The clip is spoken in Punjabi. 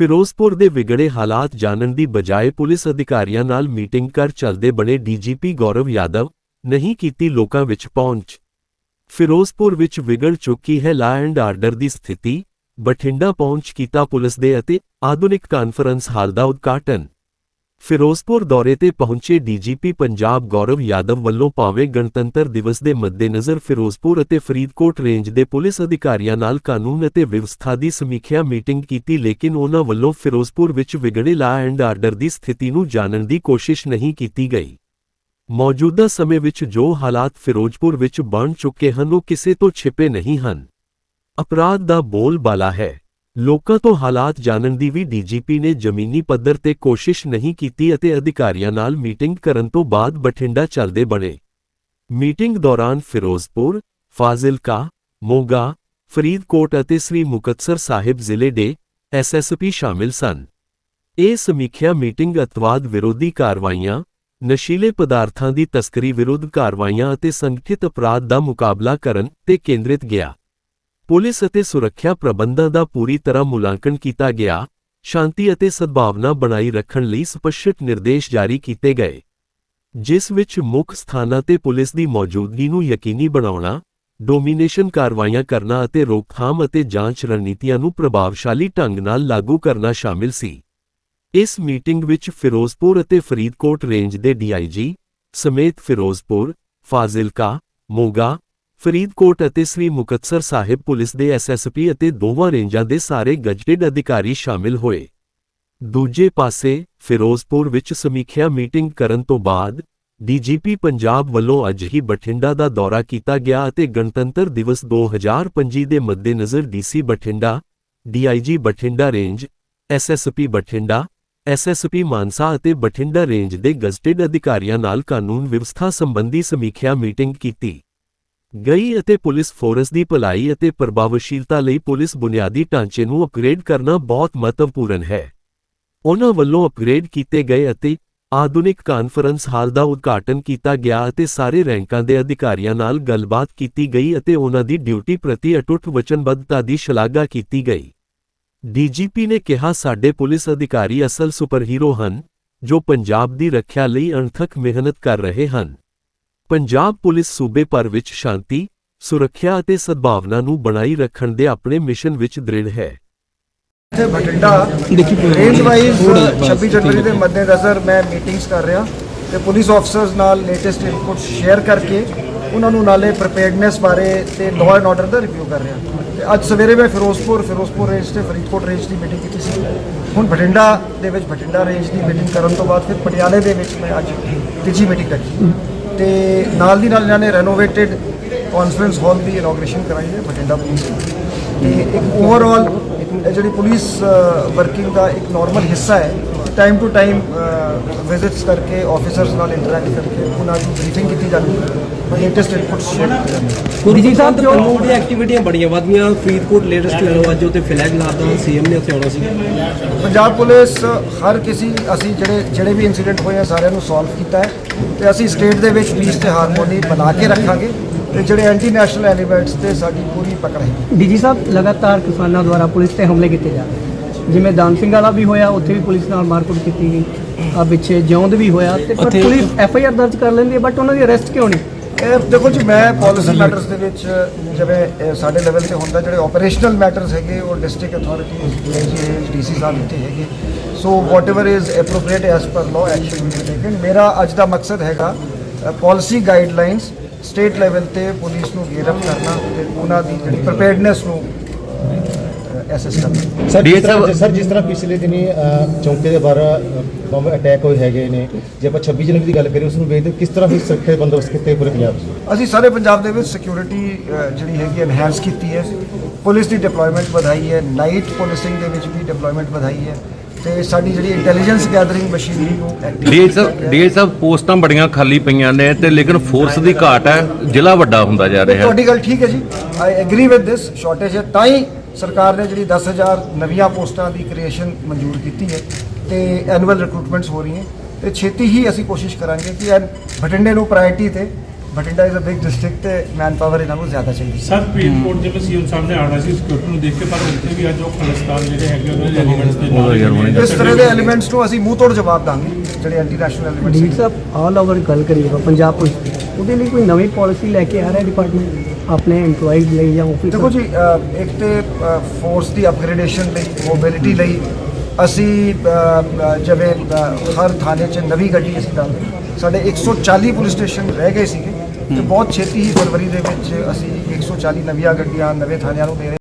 ਫਿਰੋਜ਼ਪੁਰ ਦੇ ਵਿਗੜੇ ਹਾਲਾਤ ਜਾਣਨ ਦੀ ਬਜਾਏ ਪੁਲਿਸ ਅਧਿਕਾਰੀਆਂ ਨਾਲ ਮੀਟਿੰਗ ਕਰ ਚੱਲਦੇ ਬਣੇ ਡੀਜੀਪੀ ਗੌਰਵ ਯਾਦਵ ਨਹੀਂ ਕੀਤੀ ਲੋਕਾਂ ਵਿੱਚ ਪਹੁੰਚ। ਫਿਰੋਜ਼ਪੁਰ ਵਿੱਚ ਵਿਗੜ ਚੁੱਕੀ ਹੈ ਲਾ ਐਂਡ ਆਰਡਰ ਦੀ ਸਥਿਤੀ, ਬਠਿੰਡਾ ਪਹੁੰਚ ਕੀਤਾ ਪੁਲਿਸ ਦੇ ਅਤੇ ਆਧੁਨਿਕ ਕਾਨਫਰੰਸ ਹਾਲ ਦਾ ਉਦਘਾਟਨ। ਫਿਰੋਜ਼ਪੁਰ ਦੌਰੇ ਤੇ ਪਹੁੰਚੇ ਡੀਜੀਪੀ ਪੰਜਾਬ ਗੌਰਵ ਯਾਦਵ ਵੱਲੋਂ ਭਾਵੇਂ ਗਣਤੰਤਰ ਦਿਵਸ ਦੇ ਮੱਦੇਨਜ਼ਰ ਫਿਰੋਜ਼ਪੁਰ ਅਤੇ ਫਰੀਦਕੋਟ ਰੇਂਜ ਦੇ ਪੁਲਿਸ ਅਧਿਕਾਰੀਆਂ ਨਾਲ ਕਾਨੂੰਨ ਅਤੇ ਵਿਵਸਥਾ ਦੀ ਸਮੀਖਿਆ ਮੀਟਿੰਗ ਕੀਤੀ ਲੇਕਿਨ ਉਹਨਾਂ ਵੱਲੋਂ ਫਿਰੋਜ਼ਪੁਰ ਵਿੱਚ ਵਿਗੜੇ ਲਾ ਐਂਡ ਆਰਡਰ ਦੀ ਸਥਿਤੀ ਨੂੰ ਜਾਣਨ ਦੀ ਕੋਸ਼ਿਸ਼ ਨਹੀਂ ਕੀਤੀ ਗਈ। ਮੌਜੂਦਾ ਸਮੇਂ ਵਿੱਚ ਜੋ ਹਾਲਾਤ ਫਿਰੋਜ਼ਪੁਰ ਵਿੱਚ ਬਣ ਚੁੱਕੇ ਹਨ ਉਹ ਕਿਸੇ ਤੋਂ ਛਿਪੇ ਨਹੀਂ ਹਨ। ਅਪਰਾਧ ਦਾ ਬੋਲਬਾਲਾ ਹੈ। ਲੋਕਾਂ ਤੋਂ ਹਾਲਾਤ ਜਾਣਨ ਦੀ ਵੀ ਡੀਜੀਪੀ ਨੇ ਜ਼ਮੀਨੀ ਪੱਧਰ ਤੇ ਕੋਸ਼ਿਸ਼ ਨਹੀਂ ਕੀਤੀ ਅਤੇ ਅਧਿਕਾਰੀਆਂ ਨਾਲ ਮੀਟਿੰਗ ਕਰਨ ਤੋਂ ਬਾਅਦ ਬਠਿੰਡਾ ਚੱਲਦੇ ਬਣੇ। ਮੀਟਿੰਗ ਦੌਰਾਨ ਫਿਰੋਜ਼ਪੁਰ, ਫਾਜ਼ਿਲਕਾ, ਮੋਗਾ, ਫਰੀਦਕੋਟ ਅਤੇ ਸ੍ਰੀ ਮੁਕਤਸਰ ਸਾਹਿਬ ਜ਼ਿਲ੍ਹੇ ਦੇ ਐਸਐਸਪੀ ਸ਼ਾਮਿਲ ਸਨ। ਇਹ ਸਮੀਖਿਆ ਮੀਟਿੰਗ ਅਤਵਾਦ ਵਿਰੋਧੀ ਕਾਰਵਾਈਆਂ, ਨਸ਼ੀਲੇ ਪਦਾਰਥਾਂ ਦੀ ਤਸਕਰੀ ਵਿਰੁੱਧ ਕਾਰਵਾਈਆਂ ਅਤੇ ਸੰਗਠਿਤ ਅਪਰਾਧ ਦਾ ਮੁਕਾਬਲਾ ਕਰਨ ਤੇ ਕੇਂਦਰਿਤ ਗਿਆ। ਪੁਲਿਸ ਅਤੇ ਸੁਰੱਖਿਆ ਪ੍ਰਬੰਧਾਂ ਦਾ ਪੂਰੀ ਤਰ੍ਹਾਂ ਮੁਲਾਂਕਣ ਕੀਤਾ ਗਿਆ, ਸ਼ਾਂਤੀ ਅਤੇ ਸਦਭਾਵਨਾ ਬਣਾਈ ਰੱਖਣ ਲਈ ਸਪਸ਼ਟ ਨਿਰਦੇਸ਼ ਜਾਰੀ ਕੀਤੇ ਗਏ, ਜਿਸ ਵਿੱਚ ਮੁੱਖ ਸਥਾਨਾਂ ਤੇ ਪੁਲਿਸ ਦੀ ਮੌਜੂਦਗੀ ਨੂੰ ਯਕੀਨੀ ਬਣਾਉਣਾ, ਡੋਮੀਨੇਸ਼ਨ ਕਾਰਵਾਈਆਂ ਕਰਨਾ ਅਤੇ ਰੋਕਥਾਮ ਅਤੇ ਜਾਂਚ ਰਣਨੀਤੀਆਂ ਨੂੰ ਪ੍ਰਭਾਵਸ਼ਾਲੀ ਢੰਗ ਨਾਲ ਲਾਗੂ ਕਰਨਾ ਸ਼ਾਮਿਲ ਸੀ। ਇਸ ਮੀਟਿੰਗ ਵਿੱਚ ਫਿਰੋਜ਼ਪੁਰ ਅਤੇ ਫਰੀਦਕੋਟ ਰੇਂਜ ਦੇ ਡੀਆਈਜੀ ਸਮੇਤ ਫਿਰੋਜ਼ਪੁਰ, ਫਾਜ਼ਿਲਕਾ, ਮੋਗਾ ਫਰੀਦਕੋਟ ਅਤੇ ਸ੍ਰੀ ਮੁਕਤਸਰ ਸਾਹਿਬ ਪੁਲਿਸ ਦੇ ਐਸਐਸਪੀ ਅਤੇ ਦੋਵਾਂ ਰੇਂਜਾਂ ਦੇ ਸਾਰੇ ਗਜ਼ਟਿਡ ਅਧਿਕਾਰੀ ਸ਼ਾਮਿਲ ਹੋਏ। ਦੂਜੇ ਪਾਸੇ, ਫਿਰੋਜ਼ਪੁਰ ਵਿੱਚ ਸਮੀਖਿਆ ਮੀਟਿੰਗ ਕਰਨ ਤੋਂ ਬਾਅਦ, ਡੀਜੀਪੀ ਪੰਜਾਬ ਵੱਲੋਂ ਅੱਜ ਹੀ ਬਠਿੰਡਾ ਦਾ ਦੌਰਾ ਕੀਤਾ ਗਿਆ ਅਤੇ ਗਣਤੰਤਰ ਦਿਵਸ 2025 ਦੇ ਮੱਦੇਨਜ਼ਰ DC Bathinda DIG Bathinda range SSP Bathinda SSP Mansa ਅਤੇ ਬਠਿੰਡਾ ਰੇਂਜ ਦੇ ਗਜ਼ਟਿਡ ਅਧਿਕਾਰੀਆਂ ਨਾਲ ਕਾਨੂੰਨ ਵਿਵਸਥਾ ਸੰਬੰਧੀ ਸਮੀਖਿਆ ਮੀਟਿੰਗ ਕੀਤੀ। ਗਈ ਅਤੇ ਪੁਲਿਸ ਫੋਰਸ ਦੀ ਭਲਾਈ ਅਤੇ ਪ੍ਰਭਾਵਸ਼ੀਲਤਾ ਲਈ ਪੁਲਿਸ ਬੁਨਿਆਦੀ ਢਾਂਚੇ ਨੂੰ ਅਪਗ੍ਰੇਡ ਕਰਨਾ ਬਹੁਤ ਮਹੱਤਵਪੂਰਨ ਹੈ। ਉਹਨਾਂ ਵੱਲੋਂ ਅਪਗ੍ਰੇਡ ਕੀਤੇ ਗਏ ਅਤੇ ਆਧੁਨਿਕ ਕਾਨਫਰੰਸ ਹਾਲ ਦਾ ਉਦਘਾਟਨ ਕੀਤਾ ਗਿਆ ਅਤੇ ਸਾਰੇ ਰੈਂਕਾਂ ਦੇ ਅਧਿਕਾਰੀਆਂ ਨਾਲ ਗੱਲਬਾਤ ਕੀਤੀ ਗਈ ਅਤੇ ਉਹਨਾਂ ਦੀ ਡਿਊਟੀ ਪ੍ਰਤੀ ਅਟੁੱਟ ਵਚਨਬੱਧਤਾ ਦੀ ਸ਼ਲਾਘਾ ਕੀਤੀ ਗਈ। ਡੀਜੀਪੀ ਨੇ ਕਿਹਾ, ਸਾਡੇ ਪੁਲਿਸ ਅਧਿਕਾਰੀ ਅਸਲ ਸੁਪਰਹੀਰੋ ਹਨ ਜੋ ਪੰਜਾਬ ਦੀ ਰੱਖਿਆ ਲਈ ਅਣਥੱਕ ਮਿਹਨਤ ਕਰ ਰਹੇ ਹਨ। ਪੰਜਾਬ ਪੁਲਿਸ ਸੂਬੇ ਭਰ ਵਿੱਚ ਸ਼ਾਂਤੀ ਸੁਰੱਖਿਆ ਅਤੇ ਸਦਭਾਵਨਾ ਨੂੰ ਬਣਾਈ ਰੱਖਣ ਦੇ ਆਪਣੇ ਮਿਸ਼ਨ ਵਿੱਚ ਦ੍ਰਿੜ ਹੈ। ਇੱਥੇ ਬਠਿੰਡਾ ਰੇਂਜ ਵਾਈਜ਼ 26 ਜਨਵਰੀ ਦੇ ਮੱਦੇਨਜ਼ਰ ਮੈਂ ਮੀਟਿੰਗਸ ਕਰ ਰਿਹਾ ਤੇ ਪੁਲਿਸ ਆਫੀਸਰਸ ਨਾਲ ਲੇਟੈਸਟ ਇਨਪੁਟਸ ਸ਼ੇਅਰ ਕਰਕੇ ਉਹਨਾਂ ਨੂੰ ਨਾਲੇ ਪ੍ਰੀਪੇਅਰਡਨੈਸ ਬਾਰੇ ਤੇ ਲਾਅ ਐਂਡ ਆਰਡਰ ਦਾ ਰਿਵਿਊ ਕਰ ਰਿਹਾ। ਤੇ ਅੱਜ ਸਵੇਰੇ ਮੈਂ ਫਿਰੋਜ਼ਪੁਰ ਫਿਰੋਜ਼ਪੁਰ ਰੇਂਜ ਤੇ ਫਰੀਦਕੋਟ ਰੇਂਜ ਦੀ ਮੀਟਿੰਗ ਕੀਤੀ ਸੀ। ਹੁਣ ਬਠਿੰਡਾ ਦੇ ਵਿੱਚ ਬਠਿੰਡਾ ਰੇਂਜ ਦੀ ਮੀਟਿੰਗ ਕਰਨ ਤੋਂ ਬਾਅਦ ਫਿਰ ਪਟਿਆਲੇ ਦੇ ਵਿੱਚ ਮੈਂ ਅੱਜ ਤੀਜੀ ਮੀਟਿੰਗ ਰੱਖੀ ਤੇ ਨਾਲ ਦੀ ਨਾਲ ਇਹਨਾਂ ਨੇ ਰੈਨੋਵੇਟਿਡ ਕਾਨਫਰੰਸ ਹਾਲ ਦੀ ਇਨੋਗ੍ਰੇਸ਼ਨ ਕਰਾਈ ਹੈ, ਬਠਿੰਡਾ ਪੁਲਿਸ ਦੀ। ਤੇ ਇੱਕ ਓਵਰਆਲ ਜਿਹੜੀ ਪੁਲਿਸ ਵਰਕਿੰਗ ਦਾ ਇੱਕ ਨਾਰਮਲ ਹਿੱਸਾ ਹੈ ਟਾਈਮ ਟੂ ਟਾਈਮ ਵਿਜ਼ਿਟਸ ਕਰਕੇ ਆਫੀਸਰਸ ਨਾਲ ਇੰਟਰੈਕਟ ਕਰਕੇ ਉਹਨਾਂ ਦੀ ਬਰੀਫਿੰਗ ਕੀਤੀ ਜਾਂਦੀ ਹੈ ਲੇਟੈਸਟ ਇਨਪੁਟਸ ਸ਼ੇਅਰ ਕੀਤੇ ਜਾਂਦੇ ਸਾਹਿਬ ਜੋ ਕਾਨੂੰਨ ਦੀਆਂ ਐਕਟੀਵਿਟੀਆਂ ਬੜੀਆਂ ਵਧੀਆਂ ਫਰੀਦਕੋਟ ਲੇਟੈਸਟ ਅੱਜ ਉੱਤੇ ਫਲੈਗ ਲਾਦਾ ਸੀਐਮ ਨੇ ਉੱਥੇ ਆਉਣਾ ਸੀ। ਪੰਜਾਬ ਪੁਲਿਸ ਹਰ ਕਿਸੇ ਅਸੀਂ ਜਿਹੜੇ ਜਿਹੜੇ ਵੀ ਇਨਸੀਡੈਂਟ ਹੋਏ ਆ ਸਾਰਿਆਂ ਨੂੰ ਸੋਲਵ ਕੀਤਾ ਹੈ। ਤੇ ਅਸੀਂ ਸਟੇਟ ਦੇ ਵਿੱਚ ਪੀਸ ਤੇ ਹਾਰਮੋਨੀ ਬਣਾ ਕੇ ਰੱਖਾਂਗੇ। ਤੇ ਜਿਹੜੇ ਐਂਟੀ ਨੈਸ਼ਨਲ ਐਲੀਮੈਂਟਸ ਤੇ ਸਾਡੀ ਪੂਰੀ ਪਕੜ ਹੈ। ਡੀਜੀ ਸਾਹਿਬ ਲਗਾਤਾਰ ਕਿਸਾਨਾਂ ਦੁਆਰਾ ਪੁਲਿਸ ਤੇ ਹਮਲੇ ਕੀਤੇ ਜਾ ਰਹੇ ਜਿਵੇਂ ਦਾਨ ਸਿੰਘ ਵਾਲਾ ਵੀ ਹੋਇਆ ਉੱਥੇ ਵੀ ਪੁਲਿਸ ਨਾਲ ਮਾਰਕੁੱਟ ਕੀਤੀ ਗਈ। ਆ ਪਿੱਛੇ ਜਿਉਂਦ ਵੀ ਹੋਇਆ ਤੇ ਪਰ ਪੁਲਿਸ ਐਫ ਆਈ ਆਰ ਦਰਜ ਕਰ ਲੈਂਦੀ ਹੈ ਬਟ ਉਹਨਾਂ ਦੀ ਅਰੈਸਟ ਕਿਉਂ ਨਹੀਂ? ਇਹ ਦੇਖੋ ਜੀ ਮੈਂ ਪਾਲਿਸੀ ਮੈਟਰਸ ਦੇ ਵਿੱਚ ਜਿਵੇਂ ਇਹ ਸਾਡੇ ਲੈਵਲ ਤੇ ਹੁੰਦਾ ਜਿਹੜੇ ਆਪਰੇਸ਼ਨਲ ਮੈਟਰਸ ਹੈਗੇ ਉਹ ਡਿਸਟ੍ਰਿਕਟ ਅਥਾਰਟੀਜ਼ ਡੀਸੀ ਸਾਹਿਬ ਇੱਥੇ ਹੈਗੇ। So whatever is appropriate as per law action we taken ਮੇਰਾ ਅੱਜ ਦਾ ਮਕਸਦ ਹੈਗਾ ਪਾਲਿਸੀ ਗਾਈਡਲਾਈਨਸ ਸਟੇਟ ਲੈਵਲ ਤੇ ਪੁਲਿਸ ਨੂੰ ਗੇਅਰ ਅਪ ਕਰਨਾ ਤੇ ਉਹਨਾਂ ਦੀ ਜਿਹੜੀ ਪ੍ਰੀਪੇਅਰਡਨੈਸ ਨੂੰ ਕਰਨਾ ਸਰ ਜਿਸ ਤਰ੍ਹਾਂ ਸਰ ਜਿਸ ਤਰ੍ਹਾਂ ਪਿਛਲੇ ਦਿਨੀ ਚੌਂਕੇ ਦੇ ਬਾਹਰ ਬੰਬ ਅਟੈਕ ਹੋਏ ਹੈਗੇ ਨੇ ਜੇ ਆਪਾਂ 26 ਜਨਵਰੀ ਦੀ ਗੱਲ ਕਰੀਏ ਉਸ ਨੂੰ ਵੇਖਦੇ ਕਿਸ ਤਰ੍ਹਾਂ ਦੀ ਸੁਰੱਖਿਆ ਬੰਦੋਬਸਤ ਕੀਤੇ ਪੂਰੇ ਪੰਜਾਬ 'ਚ? ਅਸੀਂ ਸਾਰੇ ਪੰਜਾਬ ਦੇ ਵਿੱਚ ਸਿਕਿਉਰਿਟੀ ਜਿਹੜੀ ਹੈਗੀ ਐਨਹਾਂਸ ਕੀਤੀ ਹੈ। ਪੁਲਿਸ ਦੀ ਡਿਪਲੋਇਮੈਂਟ ਵਧਾਈ ਹੈ। ਨਾਈਟ ਪੁਲਿਸਿੰਗ ਦੇ ਵਿੱਚ ਵੀ ਡਿਪਲੋਇਮੈਂਟ ਵਧਾਈ ਹੈ। ਤੇ ਸਾਡੀ ਜਿਹੜੀ ਇੰਟੈਲੀਜੈਂਸ ਗੈਦਰਿੰਗ ਮਸ਼ੀਨਰੀ ਨੂੰ ਡੀਏ ਕੀਤਾ ਸਾਹਿਬ ਪੋਸਟਾਂ ਬੜੀਆਂ ਖਾਲੀ ਪਈਆਂ ਨੇ ਤੇ ਲੇਕਿਨ ਫੋਰਸ ਦੀ ਘਾਟ ਹੈ ਜ਼ਿਲ੍ਹਾ ਵੱਡਾ ਹੁੰਦਾ ਜਾ ਰਿਹਾ ਹੈ। ਤੁਹਾਡੀ ਗੱਲ ਠੀਕ ਹੈ ਜੀ। I agree with this shortage ਹੈ। ਤਾਂ ਹੀ ਸਰਕਾਰ ਨੇ ਜਿਹੜੀ 10000 ਨਵੀਆਂ ਪੋਸਟਾਂ ਦੀ ਕ੍ਰੀਏਸ਼ਨ ਮਨਜ਼ੂਰ ਕੀਤੀ ਹੈ ਤੇ ਐਨੂਅਲ ਰਿਕਰੂਟਮੈਂਟਸ ਹੋ ਰਹੀਆਂ ਤੇ ਛੇਤੀ ਹੀ ਅਸੀਂ ਕੋਸ਼ਿਸ਼ ਕਰਾਂਗੇ ਕਿ ਬਠਿੰਡੇ ਨੂੰ ਪ੍ਰਾਇੋਰਟੀ ਤੇ Bathinda is a big district ਤੇ ਮੈਨ ਪਾਵਰ ਇਹਨਾਂ ਨੂੰ ਜ਼ਿਆਦਾ ਚਾਹੀਦੀ ਸਰ ਫਰੀਦਕੋਟ ਜਿਵੇਂ ਸੀਐਮ ਸਾਹਿਬ ਨੇ ਆਣਾ ਸੀ ਸਿਕਿਉਰਿਟੀ ਨੂੰ ਦੇਖ ਕੇ ਪਰ ਉੱਥੇ ਵੀ ਅੱਜ ਉਹ ਖਾਲਿਸਤਾਨ ਜਿਹੜੇ ਹੈਗੇ ਉਹਨਾਂ ਦੇ ਐਲੀਮੈਂਟਸ ਦੇ ਨਾਲ ਇਸ ਤਰ੍ਹਾਂ ਦੇ ਐਲੀਮੈਂਟਸ ਨੂੰ ਅਸੀਂ ਮੂੰਹ ਤੋੜ ਜਵਾਬ ਦਾਂਗੇ ਜਿਹੜੇ ਐਂਟੀ ਨੈਸ਼ਨਲ ਐਲੀਮੈਂਟਸ ਸਾਹਿਬ ਆਲ ਓਵਰ ਗੱਲ ਕਰੀਏ ਪੰਜਾਬ ਪੁਲਿਸ ਦੀ, ਉਹਦੇ ਲਈ ਕੋਈ ਨਵੀਂ ਪਾਲਿਸੀ ਲੈ ਕੇ ਆ ਰਿਹਾ ਡਿਪਾਰਟਮੈਂਟ ਆਪਣੇ EMPLOYEES ਲਈ ਜਾਂ ਆਫਿਸ ਦੇਖੋ ਜੀ ਅ, ਇੱਕ ਤੇ ਫੋਰਸ ਦੀ ਅਪਗ੍ਰੇਡੇਸ਼ਨ ਲਈ ਮੋਬਿਲਿਟੀ ਲਈ ਅਸੀਂ ਅ, ਅ, ਜਿਵੇਂ ਅ, ਹਰ ਥਾਣੇ 'ਚ ਨਵੀਂ ਗੱਡੀ ਅਸੀਂ ਡਾਲਦੇ ਸਾਡੇ 140 ਪੁਲਿਸ ਸਟੇਸ਼ਨ ਰਹਿ ਗਏ ਸੀਗੇ ਤੇ ਬਹੁਤ ਛੇਤੀ ਹੀ ਫਰਵਰੀ ਦੇ ਵਿੱਚ ਅਸੀਂ 140 ਨਵੀਆਂ ਗੱਡੀਆਂ ਨਵੇਂ ਥਾਣਿਆਂ ਨੂੰ ਦੇ ਰਹੇ